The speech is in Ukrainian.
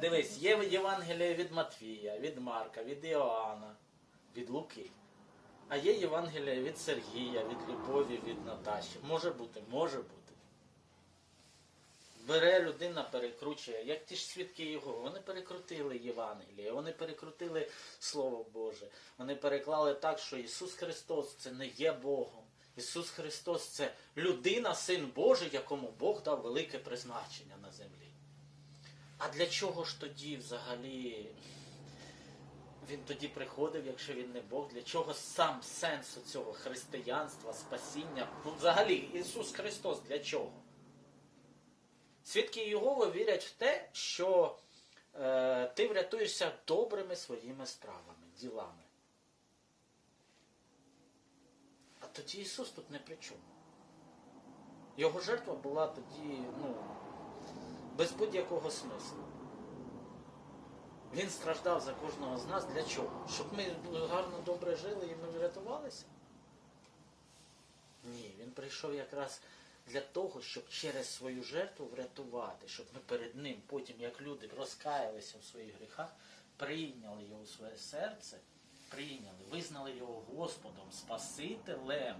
Дивись, є Євангеліє від Матвія, від Марка, від Іоанна, від Луки. А є Євангеліє від Сергія, від Любові, від Наташі. Може бути, може бути. Бере людина, перекручує, як ті ж свідки його. Вони перекрутили Євангеліє, вони перекрутили Слово Боже. Вони переклали так, що Ісус Христос це не є Богом. Ісус Христос це людина, Син Божий, якому Бог дав велике призначення на землі. А для чого ж тоді взагалі він тоді приходив, якщо він не Бог? Для чого сам сенсу цього християнства, спасіння? Ну, взагалі, Ісус Христос для чого? Свідки Єгови вірять в те, що е, ти врятуєшся добрими своїми справами, ділами. А тоді Ісус тут не при чому. Його жертва була тоді, ну, без будь-якого смислу. Він страждав за кожного з нас для чого? Щоб ми гарно добре жили і ми врятувалися? Ні, він прийшов якраз для того, щоб через свою жертву врятувати, щоб ми перед ним, потім, як люди розкаялися в своїх гріхах, прийняли його у своє серце, прийняли, визнали його Господом, Спасителем.